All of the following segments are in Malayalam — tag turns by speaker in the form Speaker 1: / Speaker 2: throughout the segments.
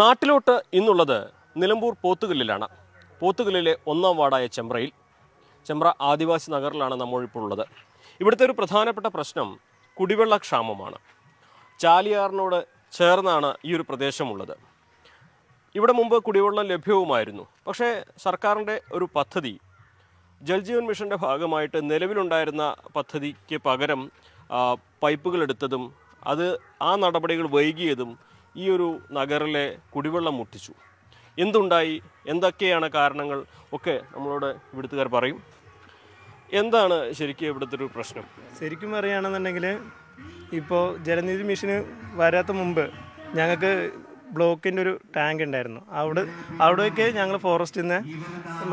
Speaker 1: നാട്ടിലോട്ട് ഇന്നുള്ളത് നിലമ്പൂർ പോത്തുകല്ലിലാണ്. പോത്തുകല്ലിലെ ഒന്നാം വാർഡായ ചെമ്പ്രയിൽ. ചെമ്പ്ര ആദിവാസി നഗറിലാണ് നമ്മളിപ്പോൾ ഉള്ളത്. ഇവിടുത്തെ ഒരു പ്രധാനപ്പെട്ട പ്രശ്നം കുടിവെള്ള ക്ഷാമമാണ് ചാലിയാറിനോട് ചേർന്നാണ് ഈ ഒരു പ്രദേശമുള്ളത്. ഇവിടെ മുമ്പ് കുടിവെള്ളം ലഭ്യവുമായിരുന്നു. പക്ഷേ സർക്കാരിന്റെ ഒരു പദ്ധതി ജൽജീവൻ മിഷന്റെ ഭാഗമായിട്ട് നിലവിലുണ്ടായിരുന്ന പദ്ധതിക്ക് പകരം പൈപ്പുകൾ എടുത്തതും അത് ആ നടപടികൾ വൈകിയതും ഈ ഒരു നഗറിലെ കുടിവെള്ളം മുട്ടിച്ചു. എന്തുണ്ടായി? എന്തൊക്കെയാണ് കാരണങ്ങൾ? ഒക്കെ നമ്മളോട് ഇവിടുത്തുകാർ പറയും. എന്താണ് ശരിക്കും ഇവിടുത്തെ ഒരു പ്രശ്നം?
Speaker 2: ശരിക്കും പറയുകയാണെന്നുണ്ടെങ്കിൽ ഇപ്പോൾ ജലനിധി മിഷന് വരാത്ത മുമ്പ് ഞങ്ങൾക്ക് ബ്ലോക്കിന്റെ ഒരു ടാങ്ക് ഉണ്ടായിരുന്നു. അവിടെ അവിടേക്ക് ഞങ്ങൾ ഫോറസ്റ്റിൽ നിന്ന്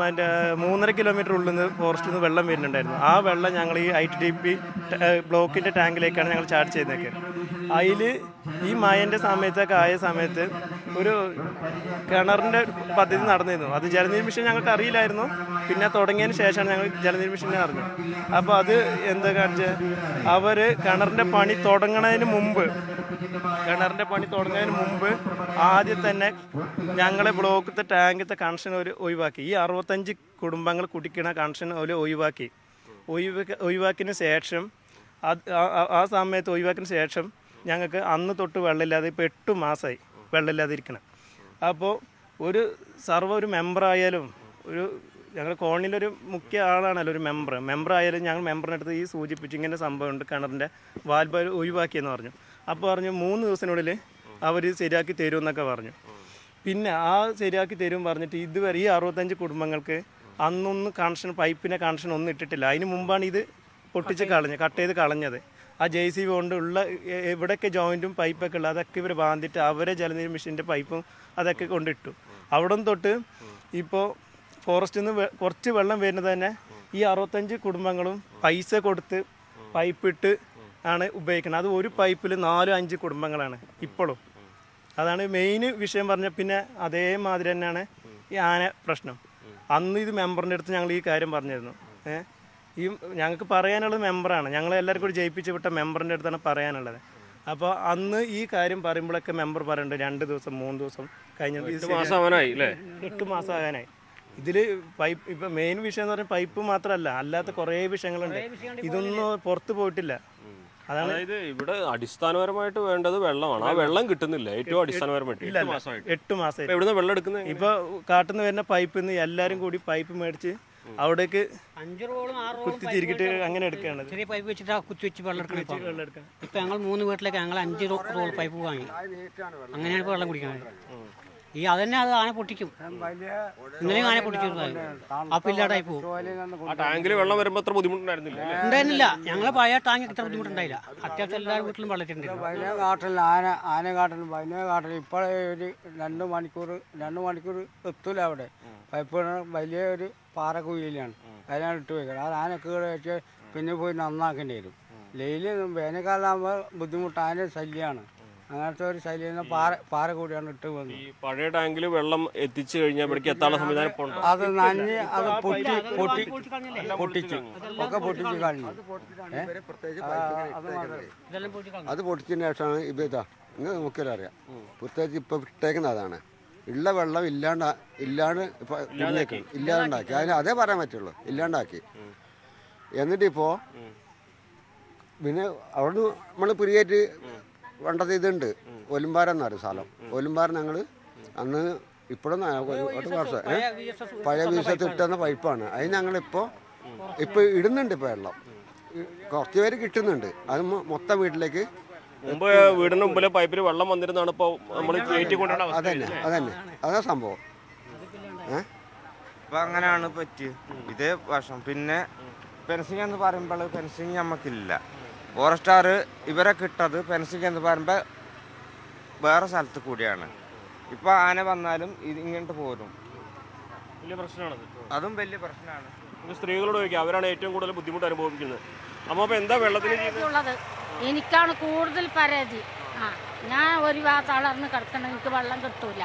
Speaker 2: മറ്റേ മൂന്നര കിലോമീറ്റർ ഉള്ളിൽ നിന്ന് ഫോറസ്റ്റിൽ നിന്ന് വെള്ളം വരുന്നുണ്ടായിരുന്നു. ആ വെള്ളം ഞങ്ങൾ ഈ ഐ ടി ഡി പി ബ്ലോക്കിന്റെ ടാങ്കിലേക്കാണ് ഞങ്ങൾ ചാർജ് ചെയ്തേക്ക് അതിൽ ഈ മഴന്റെ സമയത്തൊക്കെ ആയ സമയത്ത് ഒരു കിണറിന്റെ പദ്ധതി നടന്നിരുന്നു. അത് ജലനിധി മിഷൻ ഞങ്ങൾക്ക് അറിയില്ലായിരുന്നു. പിന്നെ തുടങ്ങിയതിന് ശേഷമാണ് ഞങ്ങൾ ജലനിധി മിഷനെ അറിഞ്ഞത്. അപ്പോൾ അത് എന്താ കാണിച്ചത് അവർ കിണറിന്റെ പണി തുടങ്ങുന്നതിന് മുമ്പ് കിണറിന്റെ പണി തുടങ്ങുന്നതിന് മുമ്പ് ആദ്യം തന്നെ ഞങ്ങളെ ബ്ലോക്കത്തെ ടാങ്കത്തെ കണക്ഷൻ ഒരു ഒഴിവാക്കി. ഈ അറുപത്തഞ്ച് കുടുംബങ്ങൾ കുടിക്കണ കണക്ഷൻ അവർ ഒഴിവാക്കി. ഒഴിവാക്കി ഒഴിവാക്കിന് ശേഷം ആ സമയത്ത് ഒഴിവാക്കിന് ശേഷം ഞങ്ങൾക്ക് അന്ന് തൊട്ട് വെള്ളമില്ലാതെ ഇപ്പോൾ എട്ട് മാസമായി വെള്ളമില്ലാതെ ഇരിക്കണം അപ്പോൾ ഒരു സർവ ഒരു മെമ്പറായാലും ഒരു ഞങ്ങൾ കോളനിയിലൊരു മുഖ്യ ആളാണല്ലോ ഒരു മെമ്പർ മെമ്പർ ആയാലും ഞങ്ങൾ മെമ്പറിന്റെ അടുത്ത് ഈ സൂചിപ്പിച്ചു ഇങ്ങനെ സംഭവമുണ്ട് കിണറിന്റെ വാൽവ് ഒഴിവാക്കിയെന്ന് പറഞ്ഞു. അപ്പോൾ പറഞ്ഞു മൂന്ന് ദിവസത്തിനുള്ളിൽ അവർ ശരിയാക്കി തരും എന്നൊക്കെ പറഞ്ഞു. പിന്നെ ആ ശരിയാക്കി തരും പറഞ്ഞിട്ട് ഇതുവരെ ഈ അറുപത്തഞ്ച് കുടുംബങ്ങൾക്ക് അന്നൊന്നും കണക്ഷൻ പൈപ്പിനെ കണക്ഷൻ ഒന്നും ഇട്ടിട്ടില്ല. അതിന് മുമ്പാണ് ഇത് പൊട്ടിച്ച് കളഞ്ഞത് കട്ട് ചെയ്ത് കളഞ്ഞത്. ആ ജെ സി ബി കൊണ്ടുള്ള എ- എവിടെയൊക്കെ ജോയിന്റും പൈപ്പൊക്കെ ഉള്ള അതൊക്കെ ഇവർ ബാന്തിട്ട് അവരെ ജലനിധി മെഷീന്റെ പൈപ്പും അതൊക്കെ കൊണ്ടിട്ടു അവിടം തൊട്ട് ഇപ്പോൾ ഫോറസ്റ്റിൽ നിന്ന് കുറച്ച് വെള്ളം വരുന്നത് തന്നെ ഈ അറുപത്തഞ്ച് കുടുംബങ്ങളും പൈസ കൊടുത്ത് പൈപ്പിട്ട് ആണ് ഉപയോഗിക്കുന്നത്. അത് ഒരു പൈപ്പിൽ നാലും അഞ്ച് കുടുംബങ്ങളാണ് ഇപ്പോഴും അതാണ് മെയിൻ വിഷയം പറഞ്ഞ പിന്നെ അതേമാതിരി തന്നെയാണ് ഈ ആന പ്രശ്നം. അന്ന് ഇത് മെമ്പറിന്റെ അടുത്ത് ഞങ്ങൾ ഈ കാര്യം പറഞ്ഞിരുന്നു. ഏഹ് ഈ ഞങ്ങൾക്ക് പറയാനുള്ളത് മെമ്പറാണ്. ഞങ്ങൾ എല്ലാവർക്കും കൂടി ജയിപ്പിച്ച് വിട്ട മെമ്പറിന്റെ അടുത്താണ് പറയാനുള്ളത്. അപ്പോൾ അന്ന് ഈ കാര്യം പറയുമ്പോഴൊക്കെ മെമ്പർ പറയുന്നുണ്ട് രണ്ട് ദിവസം മൂന്ന് ദിവസം കഴിഞ്ഞ
Speaker 1: എട്ട് മാസം
Speaker 2: എട്ട് ആകാനായി ഇതിൽ പൈപ്പ് ഇപ്പം മെയിൻ വിഷയം എന്ന് പറഞ്ഞാൽ പൈപ്പ് മാത്രമല്ല അല്ലാത്ത കുറേ വിഷയങ്ങളുണ്ട്. ഇതൊന്നും പുറത്ത് പോയിട്ടില്ല. അതാണ്
Speaker 1: അതായത് ഇവിടെ അടിസ്ഥാനപരമായിട്ട് വേണ്ടത് വെള്ളമാണ്. ആ വെള്ളം. കിട്ടുന്നില്ല. ഏറ്റവും അടിസ്ഥാനപരമായിട്ട്. എട്ട്
Speaker 2: എട്ട് മാസം
Speaker 1: അപ്പൊ എവിടുന്ന വെള്ളം എടുക്കുന്നത്
Speaker 2: ഇപ്പൊ കാട്ടുന്ന വരുന്ന പൈപ്പിൽ നിന്ന് എല്ലാരും കൂടി പൈപ്പ് മേടിച്ച് അവിടേക്ക്
Speaker 3: അഞ്ച് റോളും ആറ് റോളും
Speaker 2: കുത്തി തിരികിട്ട് അങ്ങനെ എടുക്കുകയാണ്
Speaker 3: ചെറിയ പൈപ്പ് വെച്ചിട്ട് കുത്തി വെച്ച് വെള്ളം എടുക്കണം ഇപ്പം. ഇപ്പം ഞങ്ങൾ മൂന്ന് വീട്ടിലേക്ക് ഞങ്ങൾ അഞ്ച് റോ- റോൾ പൈപ്പ് വാങ്ങി. അങ്ങനെയാണ് ഇപ്പോൾ വെള്ളം കുടിക്കുന്നത് ഈ അതന്നെ അത് ആന പൊട്ടിക്കും. ഇന്നലെയും ആന പൊട്ടിച്ചിരുന്നത് ആ പില്ലാടായി പോകും
Speaker 1: ആ ടാങ്കിൽ വെള്ളം വരുമ്പോൾ അത്ര ബുദ്ധിമുട്ടുണ്ടായിരുന്നില്ല അല്ലേ?
Speaker 3: ഉണ്ടായിരുന്നില്ല. ഞങ്ങളെ പഴയ ടാങ്ക് ഇത്ര ബുദ്ധിമുട്ടുണ്ടായില്ല. അത്യാവശ്യം എല്ലാ വീട്ടിലും വെള്ളത്തിണ്ടായിരുന്നു
Speaker 4: വൈന കാട്ടിൽ ആന ആന കാട്ടിൽ വൈന കാട്ടിൽ ഇപ്പോൾ ഒരു രണ്ട് മണിക്കൂർ രണ്ട് മണിക്കൂർ എത്തൂല അവിടെ. പൈപ്പ് ഇടണം വലിയ ഒരു പാറ കുഴിയിലാണ് അതിനാണ് ഇട്ട് വയ്ക്കുന്നത് അത് ആന കീഴെ വെച്ച് പിന്നെ പോയി നന്നാക്കേണ്ടി വരും. ലെയിൽ വേനൽക്കാലാകുമ്പോൾ ബുദ്ധിമുട്ട്. ആന ശല്യമാണ് അങ്ങനത്തെ ഒരു ശല്യം പാറ പാറ കൂടിയാണ് ഇട്ട് വന്നത്.
Speaker 1: ഈ പഴയ ടാങ്കിൽ വെള്ളം എത്തിച്ചു കഴിഞ്ഞാൽ ഇവിടേക്ക് എത്താനുള്ള സംവിധാനം
Speaker 4: അത് നനഞ്ഞ് അത് പൊട്ടി പൊട്ടി പൊട്ടിച്ചു ഒക്കെ പൊട്ടിച്ചു കളഞ്ഞു? ആ, അത് മാത്രമേ
Speaker 3: ഇതെല്ലാം പൊട്ടി കളഞ്ഞു.
Speaker 5: അത് പൊട്ടിച്ചതിന് ശേഷമാണ് ഇപ്പം ഇതാ. നിങ്ങൾ നോക്കിയാലറിയാം പ്രത്യേകിച്ച് ഇപ്പം ഇട്ടേക്കുന്നത് അതാണ്. ഉള്ള വെള്ളം ഇല്ലാണ്ട ഇല്ലാണ്ട് ഇപ്പം കുടിയേക്കും ഇല്ലാണ്ടാക്കി അതിന് അതേ പറയാൻ പറ്റുള്ളൂ. ഇല്ലാണ്ടാക്കി. എന്നിട്ടിപ്പോ പിന്നെ അവിടുന്ന് നമ്മൾ പ്രിയായിട്ട് വേണ്ടത് ഇതുണ്ട്. ഒലുമ്പാറ എന്ന് പറയും സ്ഥലം ഒലുമ്പാറ ഞങ്ങൾ അന്ന് ഇപ്പോഴൊന്നും ഒരു വർഷം. പഴയ വീശത്ത് ഇട്ടുന്ന പൈപ്പാണ്. അത് ഞങ്ങളിപ്പോൾ ഇപ്പോൾ ഇടുന്നുണ്ട് ഇപ്പോൾ വെള്ളം. കുറച്ചുപേര് കുറച്ച് പേര് കിട്ടുന്നുണ്ട്. അത് മൊത്തം വീട്ടിലേക്ക്
Speaker 1: മുമ്പ് വീടിന് മുമ്പിലെ പൈപ്പിൽ വെള്ളം വന്നിരുന്നാണ് ഇപ്പൊ നമ്മൾ കയറ്റി കൊണ്ടുവരുന്ന അവസ്ഥ
Speaker 5: അതന്നെ അതന്നെ. അതാ സംഭവം. ഇപ്പൊ
Speaker 6: അപ്പൊ അങ്ങനെയാണ് പറ്റിയത് ഇതേ വർഷം പിന്നെ ഫെൻസിങ് എന്ന് പറയുമ്പോൾ ഫെൻസിങ് നമുക്കില്ല ഫോറസ്റ്റാർ ഇവരെ കിട്ടത് ഫെൻസിങ് എന്ന് പറയുമ്പോൾ വേറെ സ്ഥലത്ത് കൂടിയാണ്. ഇപ്പൊ ആന വന്നാലും ഇത് ഇങ്ങോട്ട് പോരും.
Speaker 1: വലിയ പ്രശ്നമാണത്
Speaker 6: അതും. വലിയ പ്രശ്നമാണ്.
Speaker 1: സ്ത്രീകളോട് ചോദിക്കാം. അവരാണ് ഏറ്റവും കൂടുതൽ ബുദ്ധിമുട്ട് അനുഭവിക്കുന്നത്. അമ്മ അപ്പോൾ എന്താ വെള്ളത്തിന് ചെയ്യുന്നത്?
Speaker 7: ഉള്ളത് എനിക്കാണ് കൂടുതൽ പരാതി. ആ ഞാൻ ഒരു ഭാഗത്ത് തളർന്ന് കിടക്കണം എനിക്ക് വെള്ളം കിട്ടൂല.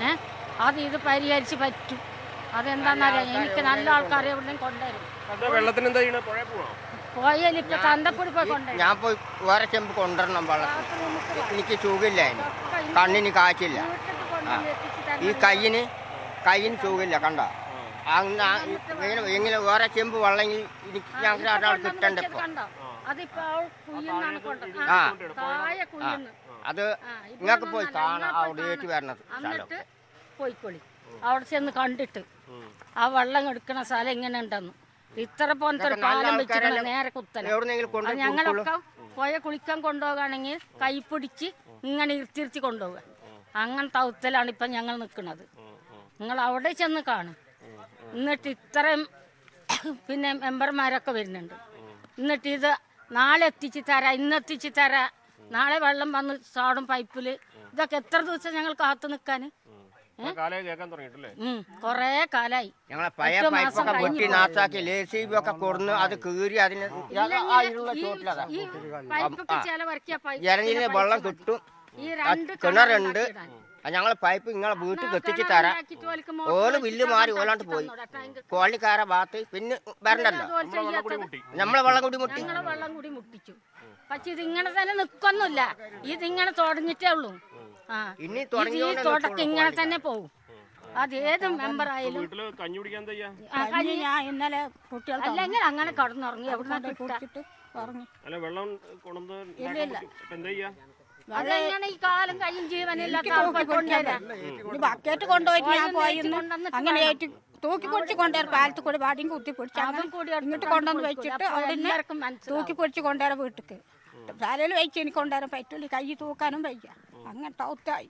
Speaker 7: ഏ? അത് ഇത് പരിഹരിച്ച് പറ്റും. അതെന്താന്നറിയാം എനിക്ക് നല്ല ആൾക്കാരെ എവിടെയും കൊണ്ടുവരും.
Speaker 1: വെള്ളത്തിന് എന്താ ചെയ്യണേ? പുഴ പോവാം
Speaker 7: പോയാൽ ഇപ്പൊ തന്തപ്പൊടി പോയി കൊണ്ടുവരും.
Speaker 8: ഞാൻ പോയി വേറെ ചെമ്പ് കൊണ്ടുവരണം വെള്ളം. എനിക്ക് സുഖമില്ല അതിന് കണ്ണിന് കാച്ചില്ല.
Speaker 4: ആ. ഈ കയ്യിന് കയ്യിന് സുഖമില്ല കണ്ട? അങ്ങനെ ആ- ഇങ്ങനെ ഇങ്ങനെ വേറെ ചെമ്പ് വെള്ളം എനിക്ക് ഞങ്ങൾക്ക് ഒരാൾ കിട്ടണ്ട
Speaker 7: കണ്ടോ? അതിപ്പോ അവൾ കുയ്യുന്നാണ് കൊണ്ടത്
Speaker 4: ആ
Speaker 7: തായ കുയ്യുന്നു
Speaker 4: അത് നിങ്ങൾക്ക് പോയി
Speaker 7: നിന്നല്ല,
Speaker 4: കാണാം.
Speaker 7: ഇങ്ങളെ പോയി
Speaker 4: അവിടെ ഏറ്റ് വരണത്
Speaker 7: എന്നിട്ട് പോയിക്കൊള്ളി അവിടെ ചെന്ന് കണ്ടിട്ട്. ആ വെള്ളം എടുക്കണ സ്ഥലം എങ്ങനെ ഉണ്ടെന്ന്. ഇത്ര പോലത്തെ ഒരു പാലം വെച്ചിട്ട് നേരെ കുത്തല ഞങ്ങളൊക്കെ പോയ കുളിക്കാൻ കൊണ്ടുപോകുകയാണെങ്കിൽ കൈ പിടിച്ച് ഇങ്ങനെ ഇരുത്തിരിച്ച് കൊണ്ടുപോവുക. അങ്ങനത്തെ അവസ്ഥയിലാണ് ഇപ്പം ഞങ്ങൾ നിൽക്കുന്നത്. നിങ്ങൾ അവിടെ ചെന്ന് കാണും. എന്നിട്ട് ഇത്രയും പിന്നെ മെമ്പർമാരൊക്കെ വരുന്നുണ്ട്. എന്നിട്ട് ഇത് നാളെ എത്തിച്ച് തരാം ഇന്ന് എത്തിച്ച് തരാം. നാളെ വെള്ളം വന്ന് ചാടും പൈപ്പിൽ. ഇതൊക്കെ എത്ര ദിവസം ഞങ്ങൾ കാത്തു നിൽക്കാൻ കൊറേ കാലായി.
Speaker 4: ഞങ്ങളെ പഴയ
Speaker 7: എട്ട്
Speaker 4: പൈപ്പൊക്കെ വെട്ടി നാശാക്കി ലേ ഒക്കെ കൊടുന്ന് അത് കീറി അതിന് ഇറങ്ങിയ വെള്ളം കിട്ടും.
Speaker 7: ഈ രണ്ട്
Speaker 4: കിണറുണ്ട്. ഞങ്ങളെ പൈപ്പ് നിങ്ങളെ വീട്ടിൽ എത്തിച്ച് തരാം. ഓൽ വില്ല് മാറി ഓലാണ്ട് പോയി. കോളിക്കാരെ ഭാഗത്ത് പിന്നെ വരണ്ടല്ലോ. നമ്മളെ വെള്ളം കൂടി മുട്ടി.
Speaker 7: ഞങ്ങളെ വെള്ളം കൂടി മുട്ടിച്ചു. പക്ഷെ ഇതിങ്ങനെ തന്നെ നിക്കൊന്നുമില്ല. ഇതിങ്ങനെ തുടങ്ങിട്ടേ ഉള്ളൂ. ആ.
Speaker 4: ഇനി
Speaker 7: തുടക്കം ഇങ്ങനെ തന്നെ പോകും അത് ഏത് മെമ്പർ ആയാലും.
Speaker 1: കഞ്ഞി കുടിക്കാൻ
Speaker 8: ഞാൻ ഇന്നലെ കുട്ടികൾ
Speaker 7: അല്ലെങ്കിൽ അങ്ങനെ കടന്നുറങ്ങി. എവിടെ
Speaker 8: കുടിച്ചിട്ട് പറഞ്ഞു
Speaker 1: അല്ല വെള്ളം കൊണ്ടുവന്ന് എന്താ ചെയ്യാ?
Speaker 7: അതെങ്ങനെ ഈ കാലം കയ്യും ജീവനില്ലാത്ത
Speaker 8: ബക്കറ്റ് കൊണ്ടുപോയിട്ട് ഞാൻ പോയിരുന്നു അങ്ങനെ ഏറ്റു തൂക്കി പൊടിച്ച് കൊണ്ടുവരാം. പാലത്ത് കൂടി വാടിയും കുത്തി പൊടിച്ച് ഇങ്ങോട്ട്
Speaker 7: കൊണ്ട്
Speaker 8: കൊണ്ടുവന്ന്. വെച്ചിട്ട് അവിടെ. തൂക്കി പൊടിച്ച് കൊണ്ടുവരാം വീട്ടിക്ക്. തലയിൽ വെച്ച് എനിക്ക് കൊണ്ടുവരാൻ പറ്റൂല കൈ തൂക്കാനും വയ്യ. അങ്ങനത്തെ അവസ്ഥായി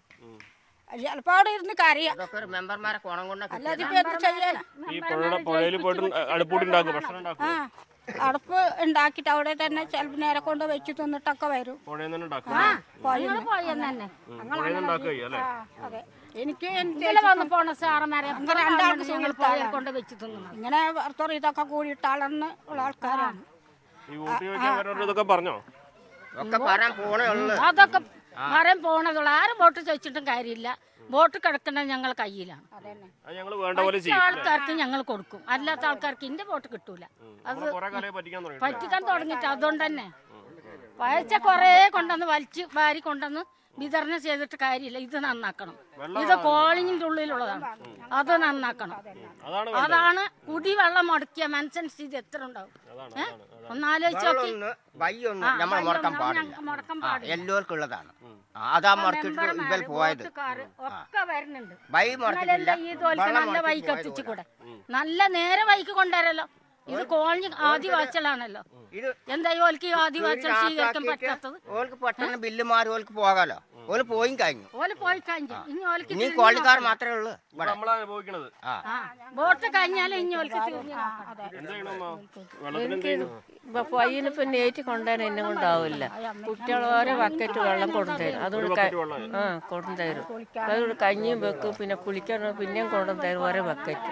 Speaker 8: ചിലപ്പോ അവിടെ ഇരുന്ന് കരയാം. അല്ലാതെ ഇപ്പൊ എന്ത് ചെയ്യാനാ? അടുപ്പ് ഉണ്ടാക്കിയിട്ട് അവിടെ തന്നെ ചിലപ്പോൾ നേരെ കൊണ്ട് വെച്ച് തിന്നിട്ടൊക്കെ വരും.
Speaker 1: പുഴയിൽ
Speaker 7: തന്നെ
Speaker 8: ആ അതെ. എനിക്ക് എന്ത്
Speaker 7: ഇതിലെ വന്ന് പോണ സാറന്മാരെ
Speaker 8: അങ്ങനെ രണ്ടാൾക്ക്
Speaker 7: ഞങ്ങൾ കൊണ്ട് വെച്ച് തിന്നു
Speaker 8: ഇങ്ങനെ പുറത്തോറ് ഇതൊക്കെ കൂടിയിട്ട് ഉള്ള ആൾക്കാരാണ്.
Speaker 1: ഈ വോട്ട് ചോദിക്കാൻ വരുന്നവരോട് ഇതൊക്കെ പറഞ്ഞോ?
Speaker 4: ഒക്കെ പറയാൻ പോണേ ഉള്ളു.
Speaker 7: അതൊക്കെ മരം പോണതുള്ള. ആരും വോട്ട് ചോദിച്ചിട്ടും കാര്യമില്ല. വോട്ട് കിടക്കുന്നത് ഞങ്ങൾ കയ്യിലാണ്.
Speaker 1: അത് ഞങ്ങൾ വേണ്ട പോലെ
Speaker 7: പറ്റിയ
Speaker 1: ചെയ്യും
Speaker 7: ആൾക്കാർക്ക് ഞങ്ങൾ കൊടുക്കും. അല്ലാത്ത ആൾക്കാർക്ക് ഇന്റെ വോട്ട് കിട്ടൂല. അത്
Speaker 1: പറ്റിക്കാൻ തുടങ്ങി
Speaker 7: പറ്റിക്കാൻ തുടങ്ങിട്ട് അതുകൊണ്ട് തന്നെ. പഴച്ച കൊറേ കൊണ്ടുവന്ന് വലിച്ച് വാരി കൊണ്ടുവന്ന് വിതരണം ചെയ്തിട്ട് കാര്യമില്ല. ഇത് നന്നാക്കണം. ഇത് കോളിങ്ങിന്റെ ഉള്ളിലുള്ളതാണ്. അത് നന്നാക്കണം.
Speaker 1: അതാണ്
Speaker 7: അതാണ് കുടിവെള്ളം മുടക്കിയ മനുഷ്യൻ സ്ഥിതി. എത്ര ഉണ്ടാവും? ഏഹ് ഒന്നാലോചിച്ച് നോക്കി.
Speaker 4: ഒന്ന് നമ്മൾ പാടില്ല.
Speaker 7: മുടക്കം
Speaker 4: ആ എല്ലാവർക്കും ഉള്ളതാണ് അതാ മുടക്കിട്ട് ഇവൽ പോയത്.
Speaker 7: ഒക്കെ വരുന്നുണ്ട്.
Speaker 4: വൈ
Speaker 7: തോൽക്ക് നല്ല വൈക്ക് എത്തിച്ചുകൂടെ നല്ല നേരെ വൈക്ക് കൊണ്ടുവരല്ലോ. ഇത് കോളനി ആദിവാസികളാണല്ലോ
Speaker 4: ഇത്
Speaker 7: എന്താ ഈ ഓൽക്ക് ഈ ആദിവാസികൾ സ്വീകരിക്കാൻ പറ്റാത്തത്?
Speaker 4: ഓൾക്ക് പെട്ടെന്ന് ബില്ല് മാറി ഓൽക്ക് പോകാലോ. ഓൽ പോയി കഴിഞ്ഞു.
Speaker 7: ഓൽ പോയി കഴിഞ്ഞു. ഇനി ഓൽക്ക്
Speaker 4: ഇനി കോളിക്കാർ മാത്രമേ ഉള്ളൂ
Speaker 1: അനുഭവിക്കണത്.
Speaker 7: വോട്ട് കഴിഞ്ഞാലും ഇനി ഓൽക്ക്
Speaker 9: പൊയ്യിൽ ഇപ്പൊ നേറ്റ് കൊണ്ടുവരാൻ എന്നെ കൊണ്ടാവില്ല. കുട്ടികൾ ഓരോ ബക്കറ്റ് വെള്ളം കൊണ്ടുതരും അതുകൊണ്ട് ആ കൊണ്ടുതരും. അതുകൊണ്ട് കഞ്ഞിയും വെക്കും പിന്നെ കുളിക്കാൻ പിന്നെയും കൊണ്ടുതരും ഓരോ ബക്കറ്റ്.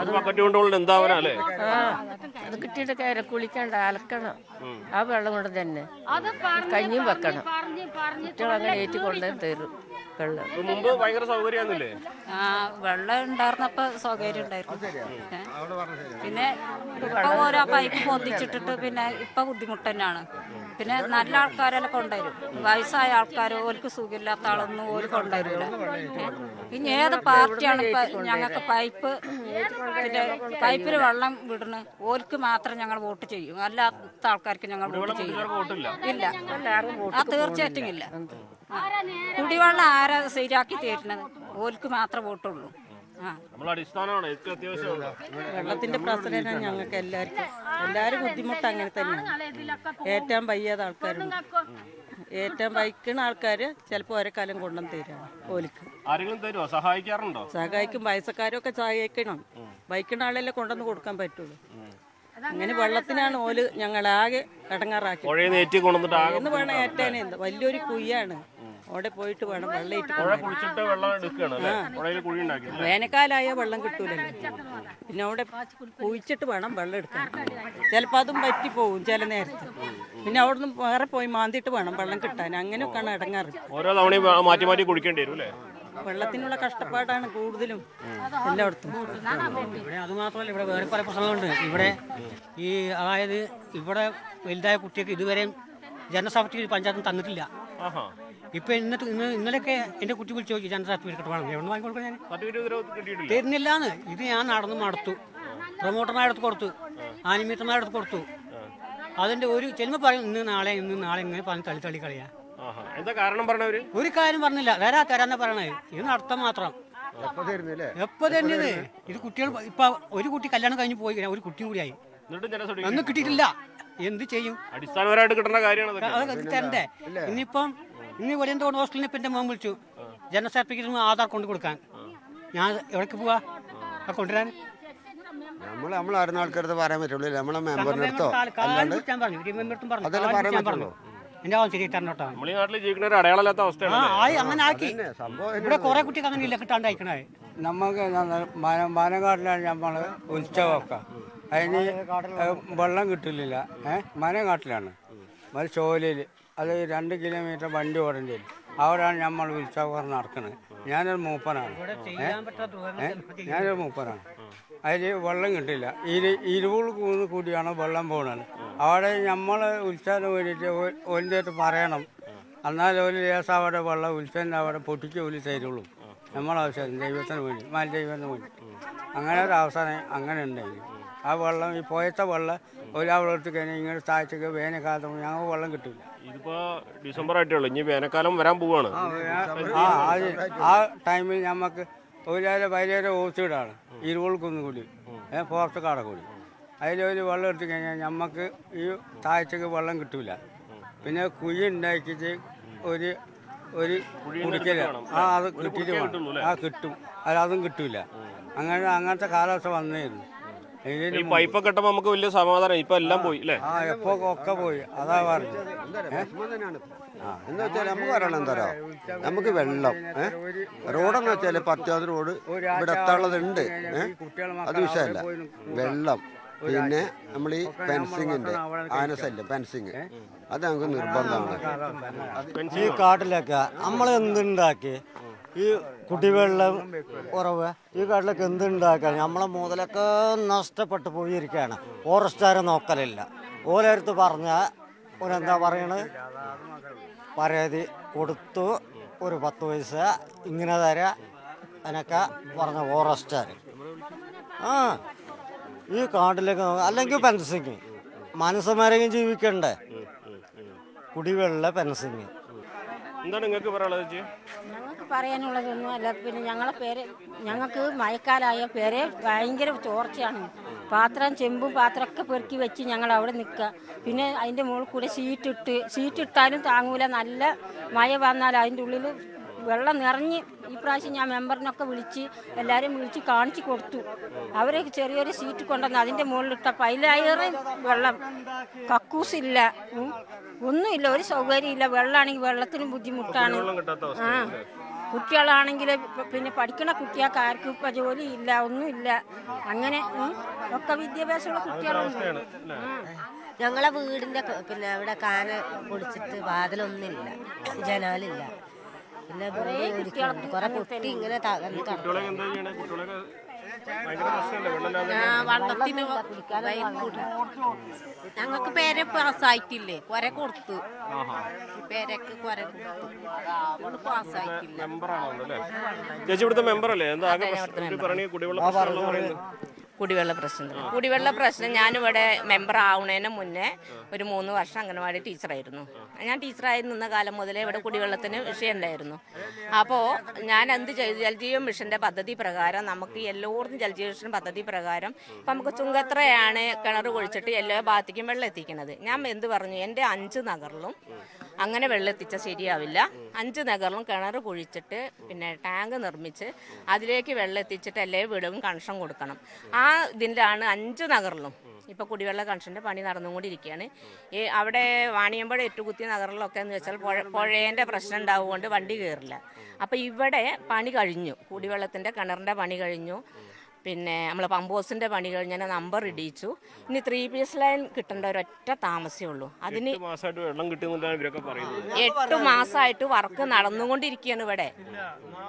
Speaker 1: അത് ബക്കറ്റ് കൊണ്ടുള്ള എന്താവനാ അല്ലേ?
Speaker 9: അത് കിട്ടിയിട്ട് കാര്യം കുളിക്കണ്ട അലക്കണം. ആ വെള്ളം കൊണ്ട് തന്നെ. കഞ്ഞിയും വെക്കണം. കുട്ടികൾ അങ്ങനെ ഏറ്റി കൊണ്ടുവന്ന് തരും വെള്ളം.
Speaker 1: മുമ്പ് ഭയങ്കര സൗകര്യാന്നില്ലേ?
Speaker 10: ആ വെള്ളം ഉണ്ടായിരുന്നപ്പോ സൗകര്യം ഉണ്ടായിരുന്നു? പിന്നെ ഇപ്പൊ ഓരോ പൈപ്പ് പൊന്തിച്ചിട്ടിട്ട് പിന്നെ ഇപ്പൊ ബുദ്ധിമുട്ട് തന്നെയാണ്. പിന്നെ നല്ല ആൾക്കാരെല്ലാം കൊണ്ടുവരും. വയസ്സായ ആൾക്കാർ ഓർക്ക് സുഖമില്ലാത്ത ആളൊന്നും ഓര് കൊണ്ടുവരില്ല. പിന്നെ ഏത് പാർട്ടിയാണ് ഇപ്പൊ ഞങ്ങൾക്ക് പൈപ്പ് പിന്നെ പൈപ്പിൽ വെള്ളം വിടണ് ഓർക്ക് മാത്രം ഞങ്ങൾ വോട്ട് ചെയ്യും. അല്ലാത്ത ആൾക്കാർക്ക് ഞങ്ങൾ വോട്ട് ചെയ്യും ഇല്ല. ആ തീർച്ചയായിട്ടും ഇല്ല. കുടിവെള്ളം ആരാ ശരിയാക്കി തീരുന്നത്? ഓർക്ക് മാത്രമേ വോട്ടുള്ളൂ.
Speaker 9: വെള്ളത്തിന്റെ പ്രശ്നം ഞങ്ങൾക്ക് എല്ലാവർക്കും. എല്ലാവരും ബുദ്ധിമുട്ട് അങ്ങനെ തന്നെയാണ്. ഏറ്റവും വയ്യാത്ത ആൾക്കാരും ഏറ്റവും വയ്ക്കുന്ന ആൾക്കാര് ചിലപ്പോ ഒരേ കാലം കൊണ്ടുവന്ന് തരാണ് ഓലിക്ക്.
Speaker 1: ആരെങ്കിലും തരുമോ സഹായിക്കാറുണ്ടോ?
Speaker 9: സഹായിക്കും. വയസ്സക്കാരൊക്കെ സഹായിക്കണം. വഹിക്കുന്ന ആളല്ലേ കൊണ്ടുവന്ന് കൊടുക്കാൻ പറ്റുള്ളൂ. അങ്ങനെ വെള്ളത്തിനാണ് ഓൽ ഞങ്ങളാകെ കടങ്ങാറാക്കി വേണം ഏറ്റേനെ വലിയൊരു കുയ്യാണ്. അവിടെ പോയിട്ട് വേണം വെള്ളം ഇട്ട്
Speaker 1: പുഴ വെള്ളം എടുക്കുകയാണ് അല്ലേ? പുഴയിൽ കുഴി ഉണ്ടാക്കി
Speaker 9: വേനൽക്കാലായ വെള്ളം കിട്ടൂലല്ലോ. പിന്നെ അവിടെ കുഴിച്ചിട്ട് വേണം വെള്ളം എടുക്കാൻ. ചിലപ്പോൾ അതും പറ്റിപ്പോവും ചില നേരത്ത്. പിന്നെ അവിടുന്ന് വേറെ പോയി മാന്തിയിട്ട് വേണം വെള്ളം കിട്ടാൻ. അങ്ങനെയൊക്കെയാണ് ഇടങ്ങാറ്.
Speaker 1: ഓരോ തവണയും മാറ്റി മാറ്റി കുടിക്കേണ്ടി വരും അല്ലേ?
Speaker 9: വെള്ളത്തിനുള്ള കഷ്ടപ്പാടാണ് കൂടുതലും എല്ലായിടത്തും.
Speaker 3: ഇവിടെ അത് മാത്രമല്ല ഇവിടെ വേറെ പല പ്രശ്നങ്ങളുണ്ട്. ഇവിടെ ഈ അതായത് ഇവിടെ വലുതായ കുട്ടികൾക്ക് ഇതുവരെയും ജനസഭയ്ക്ക് പഞ്ചായത്തിന് തന്നിട്ടില്ല. ഇപ്പൊ എന്നിട്ട് ഇന്ന് ഇന്നലെയൊക്കെ എന്റെ കുട്ടി വിളിച്ചു ചോദിച്ചു ജനറൽ സർട്ടിഫിക്കറ്റ് വേണം? എവിടെ വാങ്ങിക്കൊടുക്കാൻ ഞാൻ. തരുന്നില്ലാന്ന്. ഇത് ഞാൻ നടന്നു നടത്തു പ്രൊമോട്ടർമാരുടെ അടുത്ത് കൊടുത്തു. ആനിമേറ്റർമാരുടെ അടുത്ത് കൊടുത്തു. അതിന്റെ ഒരു ചെല്ലുമ്പോൾ പറയും ഇന്ന് നാളെ ഇന്ന് നാളെ ഇങ്ങനെ പറഞ്ഞ് തള്ളി തള്ളി കളയാ.
Speaker 1: ആഹാ. എന്താ കാരണം പറഞ്ഞവര്?
Speaker 3: ഒരു കാര്യം പറഞ്ഞില്ല. തരാ തരാന്ന പറയണത്. ഇത് നടത്തം മാത്രം. എപ്പോ തന്നെയത് ഇത് കുട്ടികൾ ഇപ്പൊ ഒരു കുട്ടി കല്യാണം കഴിഞ്ഞ് പോയി ഒരു കുട്ടിയും കൂടിയായി ഒന്നും കിട്ടിയിട്ടില്ല. എന്ത് ചെയ്യും?
Speaker 1: അടിസ്ഥാനപരമായിട്ട് കിട്ടുന്ന കാര്യമാണ്
Speaker 3: തരണ്ടേ ഇനിയിപ്പം ഇനി വലിയ ഹോസ്റ്റലിനെ ഇപ്പം എന്റെ മോൻ വിളിച്ചു. ജനന സർട്ടിഫിക്കറ്റ് ആധാർ കൊണ്ട് കൊടുക്കാൻ. ഞാൻ എവിടേക്ക് പോവാ? ആ കൊണ്ടുവരാൻ?
Speaker 5: നമ്മൾ നമ്മൾ അറിയുന്ന ആൾക്കാരത് പറയാൻ പറ്റുള്ളൂ. നമ്മളെ മെമ്പറിന്റെ അടുത്തോ? അതല്ലേ പറയാൻ
Speaker 3: എന്റെ ശരി തരണോട്ടോ
Speaker 1: നാട്ടിൽ ജീവിക്കുന്ന ഒരു അടയാളമില്ലാത്ത അവസ്ഥയാണ്
Speaker 3: ആയി അങ്ങനെ ആക്കി. ഇവിടെ കുറെ അങ്ങനെ ഇല്ല കിട്ടാണ്ടായിക്കണേ.
Speaker 4: നമുക്ക് മാനങ്കാട്ടിലാണ് നമ്മൾ ഉത്സവമൊക്കെ. അതിന് വെള്ളം കിട്ടില്ല. ഏഹ് മനങ്കാട്ടിലാണ് അത് ചോലയിൽ അത് രണ്ട് കിലോമീറ്റർ വണ്ടി ഓടേണ്ടി വരും. അവിടെയാണ് നമ്മൾ ഉത്സവം നടക്കുന്നത് ഞാനൊരു മൂപ്പനാണ്. ഏ? ഞാനൊരു മൂപ്പനാണ്. അതിൽ വെള്ളം കിട്ടില്ല. ഇരു ഇരുപത് കൂന്ന് കൂടിയാണ് വെള്ളം പോകുന്നത് അവിടെ നമ്മൾ ഉത്സവത്തിന് വേണ്ടിയിട്ട് ഒലിന്റെ പറയണം. എന്നാൽ ഒരു ദിവസം അവിടെ വെള്ളം ഉത്സവം അവിടെ പൊട്ടിച്ച് ഒലി തരുള്ളൂ. നമ്മളാവശ്യം ദൈവത്തിന് വേണ്ടി മാൽ ദൈവത്തിന് വേണ്ടി. അങ്ങനെ ഒരു അവസാനം അങ്ങനെ ഉണ്ടായിരുന്നു ആ വെള്ളം ഈ പോയത്തെ വെള്ളം ഒരാ വെള്ളത്തിൽ കഴിഞ്ഞാൽ ഇങ്ങനെ താഴ്ചക്ക് വേനൽക്കാലത്ത് ഞങ്ങൾ വെള്ളം കിട്ടില്ല.
Speaker 1: ഇതിപ്പോ ഡിസംബർ ആയിട്ടുള്ളൂ ഇനി വേനൽക്കാലം വരാൻ പോവാണ്.
Speaker 4: ആ അത് ആ ടൈമിൽ ഞമ്മക്ക് ഒരു വലിയൊരു ഓസിഡാണ് ഇരുപത് കുന്നുകൂടി കാട കൂടി. അതിലൊരു വെള്ളം എടുത്തു കഴിഞ്ഞാൽ നമുക്ക് ഈ താഴ്ചക്ക് വെള്ളം കിട്ടൂല. പിന്നെ കുഴി ഉണ്ടാക്കിയിട്ട് ഒരു ഒരു കുടിക്കല. ആ അത് കിട്ടിയിട്ട് ആ കിട്ടും. അല്ല അതും കിട്ടൂല. അങ്ങനെ അങ്ങനത്തെ കാലാവസ്ഥ വന്നിരുന്നു
Speaker 1: ഈ പൈപ്പൊക്കെ ഇട്ടപ്പോ നമുക്ക് വലിയ സമാധാനം. ഇപ്പൊ എല്ലാം പോയി അല്ലേ?
Speaker 4: ആ എപ്പോ ഒക്കെ പോയി. അതാ പറഞ്ഞത്.
Speaker 5: എന്താ വെച്ചാൽ നമുക്ക് പറയണം തരാം നമുക്ക് വെള്ളം ഏ? റോഡെന്ന് വെച്ചാൽ പത്താമത് റോഡ് ഇവിടെ എത്താനുള്ളതുണ്ട് അത് വിഷയമല്ല. വെള്ളം പിന്നെ നമ്മൾ ഈ ഫെൻസിങ്ങിന്റെ ആനസല്ല ഫെൻസിങ് അത് നമുക്ക് നിർബന്ധമാണ്.
Speaker 11: ഈ കാട്ടിലൊക്കെ നമ്മൾ എന്തുണ്ടാക്കി ഈ കുടിവെള്ളം കുറവ് ഈ കാട്ടിലൊക്കെ എന്തുണ്ടാക്കാൻ? നമ്മളെ മുതലൊക്കെ നഷ്ടപ്പെട്ടു പോയിരിക്കുകയാണ്. ഫോറസ്റ്റുകാരെ നോക്കലില്ല. ഓരോരുത്ത് പറഞ്ഞാൽ ഒരെന്താ പറയണത് പരാതി കൊടുത്തു. ഒരു പത്ത് പൈസ ഇങ്ങനെ തരാം എന്നൊക്കെ പറഞ്ഞ ഫോറസ്റ്റുകാർ ആ ഈ കാട്ടിലേക്ക് അല്ലെങ്കിൽ പെൻസിങ് മനസ്സന്മാരെങ്കിലും ജീവിക്കണ്ടേ? കുടിവെള്ള പെൻസിങ്
Speaker 1: എന്താണ് നിങ്ങൾക്ക് പറയാനുള്ളത്
Speaker 7: പറയാനുള്ളതൊന്നും അല്ല. പിന്നെ ഞങ്ങളെ പേര് ഞങ്ങൾക്ക് മഴക്കാലായ പേര് ഭയങ്കര ചോർച്ചയാണ്. പാത്രം ചെമ്പും പാത്രമൊക്കെ പെറുക്കി വെച്ച് ഞങ്ങൾ അവിടെ നിൽക്കുക. പിന്നെ അതിന്റെ മുകളിൽ കൂടെ സീറ്റിട്ട് സീറ്റിട്ടാലും താങ്ങൂല. നല്ല മഴ വന്നാൽ അതിന്റെ ഉള്ളിൽ വെള്ളം നിറഞ്ഞ് ഈ പ്രാവശ്യം ഞാൻ മെമ്പറിനൊക്കെ വിളിച്ച് എല്ലാവരും വിളിച്ച് കാണിച്ചു കൊടുത്തു. അവരെ ചെറിയൊരു സീറ്റ് കൊണ്ടുവന്ന് അതിന്റെ മുകളിലിട്ടപ്പോൾ അതിലേറെ വെള്ളം. കക്കൂസില്ല. ഒന്നുമില്ല. ഒരു സൗകര്യമില്ല. വെള്ളമാണെങ്കിൽ വെള്ളത്തിന് ബുദ്ധിമുട്ടാണ്. ആ. കുട്ടികളാണെങ്കിൽ പിന്നെ പഠിക്കണ കുട്ടികൾക്ക് ആർക്കും ഇപ്പം ഇല്ല ഒന്നുമില്ല. അങ്ങനെ ഉം, ഒക്കെ വിദ്യാഭ്യാസമുള്ള കുട്ടികളൊന്നും
Speaker 12: ഞങ്ങളെ വീടിന്റെ ക- പിന്നെ അവിടെ കാന പൊടിച്ചിട്ട് വാതിലൊന്നുമില്ല. ജനാലില്ല. പിന്നെ കുറെ പൊട്ടി ഇങ്ങനെ തകർന്ന് കിടക്കും.
Speaker 1: കുട്ടികളെ എന്താ ചെയ്യണേ? കുട്ടികളൊക്കെ
Speaker 12: വള്ളത്തിന് ഞങ്ങൾക്ക് പേരെ പാസ്സായിട്ടില്ലേ? കൊര കൊടുത്തു. പേരക്ക് കൊര കൊടുത്തു. പാസ്സായിട്ടില്ല.
Speaker 1: ചേച്ചി ഇവിടുത്തെ മെമ്പർ അല്ലേ? എന്താ കുടിവെള്ള
Speaker 13: കുടിവെള്ള പ്രശ്നം കുടിവെള്ള പ്രശ്നം ഞാനിവിടെ മെമ്പർ ആവുന്നതിന് മുന്നേ ഒരു മൂന്ന് വർഷം അംഗനവാടി ടീച്ചറായിരുന്നു. ഞാൻ ടീച്ചറായി നിന്ന കാലം മുതലേ ഇവിടെ കുടിവെള്ളത്തിന് വിഷയം ഉണ്ടായിരുന്നു അപ്പോൾ ഞാൻ എന്ത് ചെയ്തു? ജലജീവൻ മിഷന്റെ പദ്ധതി പ്രകാരം നമുക്ക് എല്ലാവർക്കും ജലജീവൻ മിഷൻ പദ്ധതി പ്രകാരം ഇപ്പം നമുക്ക് ചുങ്കത്രയാണ് കിണർ കുഴിച്ചിട്ട് എല്ലാ ഭാഗത്തേക്കും വെള്ളം എത്തിക്കുന്നത്. ഞാൻ എന്ത് പറഞ്ഞു? എന്റെ അഞ്ച് നഗറിലും അങ്ങനെ വെള്ളം എത്തിച്ചാൽ ശരിയാവില്ല. അഞ്ച് നഗറിലും കിണർ കുഴിച്ചിട്ട് പിന്നെ ടാങ്ക് നിർമ്മിച്ച് അതിലേക്ക് വെള്ളം എത്തിച്ചിട്ട് എല്ലാ വീടും കണക്ഷൻ കൊടുക്കണം. ആ ഇതിലാണ് അഞ്ച് നഗറിലും ഇപ്പോൾ കുടിവെള്ള കണക്ഷന്റെ പണി നടന്നുകൊണ്ടിരിക്കുകയാണ്. ഈ അവിടെ വാണിയമ്പഴ ഏറ്റുകുത്തി നഗറിലൊക്കെ എന്ന് വെച്ചാൽ പുഴ പുഴേന്റെ പ്രശ്നം ഉണ്ടാവുകൊണ്ട് വണ്ടി കയറില്ല അപ്പോൾ ഇവിടെ പണി കഴിഞ്ഞു. കുടിവെള്ളത്തിന്റെ കിണറിന്റെ പണി കഴിഞ്ഞു. പിന്നെ നമ്മൾ പമ്പ് ഹൗസിന്റെ പണി കഴിഞ്ഞാൽ നമ്പർ ഇടിയിച്ചു ഇനി ത്രീ പീസ് ലൈൻ കിട്ടേണ്ട ഒരൊറ്റ താമസമേ ഉള്ളൂ. അതിന്
Speaker 1: എട്ട് മാസമായിട്ട്
Speaker 13: വർക്ക് നടന്നുകൊണ്ടിരിക്കുകയാണ് ഇവിടെ.